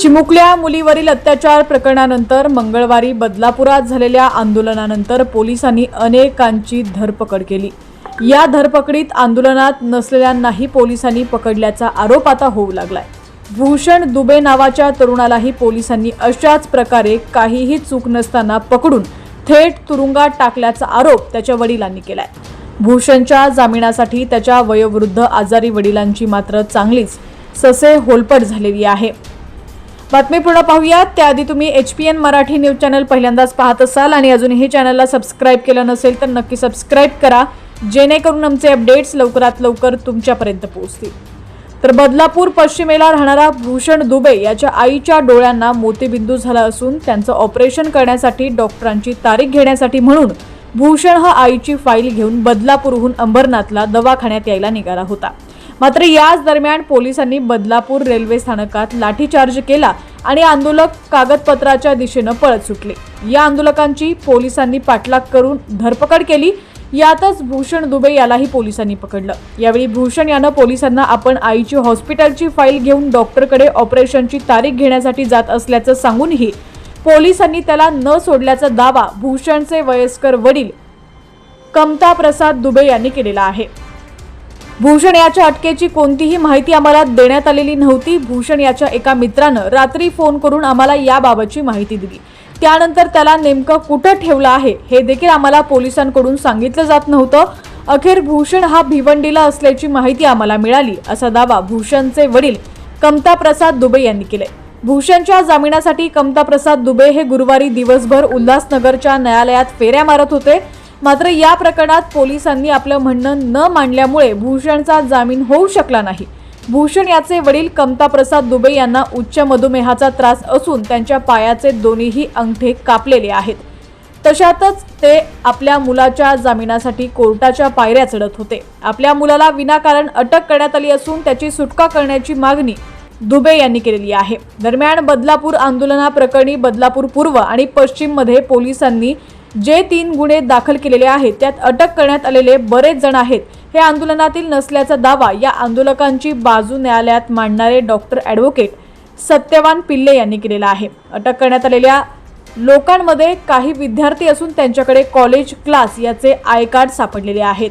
चिमुकल्या मुलीवरील अत्याचार प्रकरणानंतर मंगळवारी बदलापुरात झालेल्या आंदोलनानंतर पोलिसांनी अनेकांची धरपकड केली. या धरपकडीत आंदोलनात नसलेल्यांनाही पोलिसांनी पकडल्याचा आरोप आता होऊ लागलाय. भूषण दुबे नावाच्या तरुणालाही पोलिसांनी अशाच प्रकारे काहीही चूक नसताना पकडून थेट तुरुंगात टाकल्याचा आरोप त्याच्या वडिलांनी केलाय. भूषणच्या जामिनासाठी त्याच्या वयोवृद्ध आजारी वडिलांची मात्र चांगलीच ससे होलपट झालेली आहे. बातमी पूर्ण पाहूयात. त्याआधी तुम्ही H P N Marathi news channel पहिल्यांदाच पाहत असाल आणि अजूनही चॅनलला सबस्क्राईब केलं नसेल तर नक्की सबस्क्राईब करा. जेणेकरून आमचे अपडेट्स लवकरात लवकर तुमच्यापर्यंत पोहोचतील. तर बदलापूर पश्चिमेला राहणारा भूषण दुबे याच्या आईच्या डोळ्यांना मोतीबिंदू झाला असून त्यांचं ऑपरेशन करण्यासाठी डॉक्टरांची तारीख घेण्यासाठी म्हणून भूषण हा आईची फाईल घेऊन बदलापूरहून अंबरनाथला दवाखान्यात यायला निघाला होता. मात्र याच दरम्यान पोलिसांनी बदलापूर रेल्वे स्थानकात लाठीचार्ज केला आणि आंदोलक कागदपत्राच्या दिशेनं पळत सुटले. या आंदोलकांची पोलिसांनी पाठलाग करून धरपकड केली. यातच भूषण दुबे यालाही पोलिसांनी पकडलं. यावेळी भूषण यानं पोलिसांना आपण आईची हॉस्पिटलची फाईल घेऊन डॉक्टरकडे ऑपरेशनची तारीख घेण्यासाठी जात असल्याचं सांगूनही पोलिसांनी त्याला न सोडल्याचा दावा भूषणचे वयस्कर वडील कमता प्रसाद दुबे यांनी केलेला आहे. भूषण याच्या अटकेची कोणतीही माहिती आम्हाला देण्यात आलेली नव्हती. भूषण याच्या एका मित्रानं रात्री फोन करून आम्हाला याबाबतची माहिती दिली. त्यानंतर त्याला नेमकं कुठं ठेवलं आहे हे देखील आम्हाला पोलिसांकडून सांगितलं जात नव्हतं. अखेर भूषण हा भिवंडीला असल्याची माहिती आम्हाला मिळाली असा दावा भूषणचे वडील कमता प्रसाद दुबे यांनी केले भूषणच्या जामिनासाठी कमता प्रसाद दुबे हे गुरुवारी दिवसभर उल्हासनगरच्या न्यायालयात फेऱ्या मारत होते. मात्र या प्रकरणात पोलिसांनी आपलं म्हणणं न मांडल्यामुळे भूषणचा जामीन होऊ शकला नाही. भूषण याचे वडील कमता प्रसाद दुबे यांना उच्च मधुमेहाचा त्रास असून त्यांच्या पायाचे दोन्हीही अंगठे कापलेले आहेत. तशातच ते आपल्या मुलाच्या जामिनासाठी कोर्टाच्या पायऱ्या चढत होते. आपल्या मुलाला विनाकारण अटक करण्यात आली असून त्याची सुटका करण्याची मागणी दुबे यांनी केलेली आहे. दरम्यान बदलापूर आंदोलनाप्रकरणी बदलापूर पूर्व आणि पश्चिममध्ये पोलिसांनी जे तीन गुन्हे दाखल केलेले आहेत त्यात अटक करण्यात आलेले बरेच जण आहेत. हे आंदोलनातील नसल्याचा दावा या आंदोलकांची बाजू न्यायालयात मांडणारे डॉक्टर ॲडव्होकेट सत्यवान पिल्ले यांनी केलेला आहे. अटक करण्यात आलेल्या लोकांमध्ये काही विद्यार्थी असून त्यांच्याकडे कॉलेज क्लास याचे आय कार्ड सापडलेले आहेत.